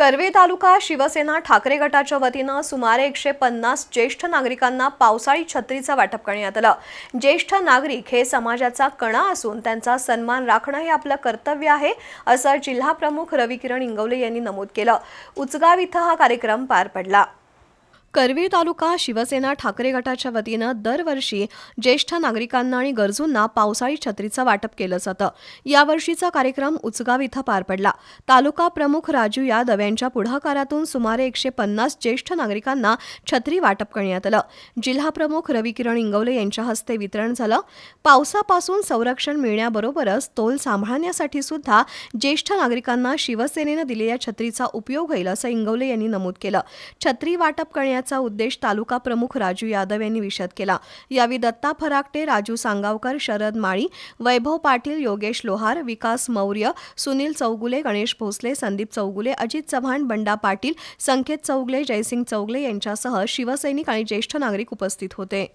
कर्वे तालुका शिवसेना ठाकरे गटाच्या वतीनं सुमारे एकशे पन्नास ज्येष्ठ नागरिकांना पावसाळी छत्रीचं वाटप करण्यात आलं. ज्येष्ठ नागरिक हे समाजाचा कणा असून त्यांचा सन्मान राखणं हे आपलं कर्तव्य आहे असं जिल्हा प्रमुख रविकिरण इंगवले यांनी नमूद केलं. उचगाव इथं हा कार्यक्रम पार पडला. करवीर तालुका शिवसेना ठाकरे गटाच्या वतीनं दरवर्षी ज्येष्ठ नागरिकांना आणि गरजूंना पावसाळी छत्रीचं वाटप केलं जातं यावर्षीचा कार्यक्रम उचगाव इथं पार पडला. तालुका प्रमुख राजू यादव यांच्या पुढाकारातून सुमारे एकशे पन्नास ज्येष्ठ नागरिकांना छत्री वाटप करण्यात आलं. जिल्हा प्रमुख रविकिरण इंगवले यांच्या हस्ते वितरण झालं. पावसापासून संरक्षण मिळण्याबरोबरच तोल सांभाळण्यासाठी सुद्धा ज्येष्ठ नागरिकांना शिवसेनेनं दिलेल्या छत्रीचा उपयोग होईल असं इंगवले यांनी नमूद केलं. छत्री वाटप करण्यात करण्याचा उद्देश तालुका प्रमुख राजू यादव यांनी विशद केला. यावेळी दत्ता फराकटे राजू सांगावकर शरद माळी वैभव पाटील योगेश लोहार विकास मौर्य सुनील चौगुले गणेश भोसले संदीप चौगुले अजित चव्हाण बंडा पाटील संकेत चौगले जयसिंग चौगले यांच्यासह शिवसैनिक आणि ज्येष्ठ नागरिक उपस्थित होते.